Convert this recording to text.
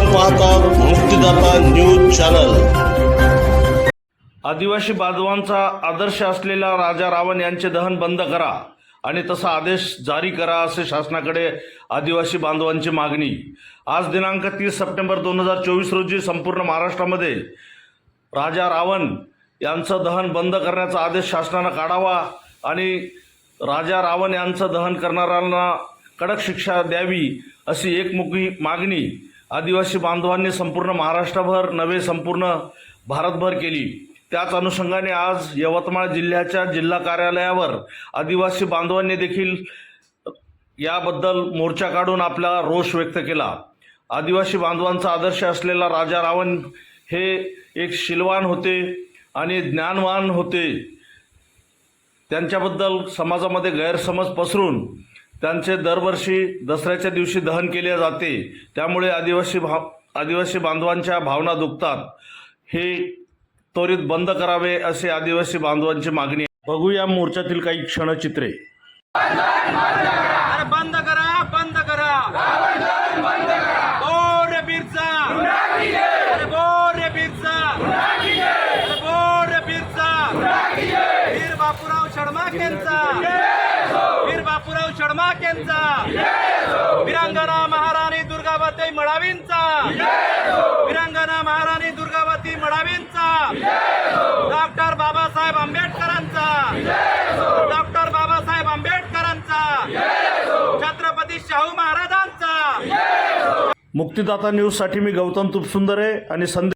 आपण पाहतात मुक्तीदाता news channel. आदिवासी बांधवांचा आदर्श असलेला राजा रावण यांचे दहन बंद करा आणि तसा आदेश जारी करा असे शासनाकडे आदिवासी बांधवांची मागणी. आज दिनांक तीस सप्टेंबर दोन हजार चोवीस रोजी संपूर्ण महाराष्ट्रामध्ये राजा रावण यांचं दहन बंद करण्याचा आदेश शासनानं काढावा आणि राजा रावण यांचं दहन करणाऱ्यांना कडक शिक्षा द्यावी अशी एकमुखी मागणी आदिवासी बांधवांनी संपूर्ण महाराष्ट्रभर नव्हे संपूर्ण भारतभर केली. त्याच अनुषंगाने आज यवतमाळ जिल्ह्याच्या जिल्हा कार्यालयावर आदिवासी बांधवांनी देखील याबद्दल मोर्चा काढून आपला रोष व्यक्त केला. आदिवासी बांधवांचा आदर्श असलेला राजा रावण हे एक शिलवान होते आणि ज्ञानवान होते. त्यांच्याबद्दल समाजामध्ये गैरसमज पसरून त्यांचे दरवर्षी दसऱ्याच्या दिवशी दहन केले जाते. त्यामुळे आदिवासी भाव आदिवासी बांधवांच्या भावना दुखतात. हे त्वरित बंद करावे असे आदिवासी बांधवांची मागणी आहे. बघूया मोर्चातील काही क्षणचित्रे. अरे बंद करा बंद करा. बोर रे वीर बापूराव शर्माक यांचा वीरांगना महाराणी दुर्गावती मळावींचा वीरांगना महाराणी दुर्गावती मळावींचा डॉक्टर बाबासाहेब आंबेडकरांचा. डॉक्टर बाबासाहेब आंबेडकरांचा. छत्रपती शाहू महाराजांचा. मुक्तिदाता न्यूजसाठी मी गौतम तुपसुंदरे आणि संदेश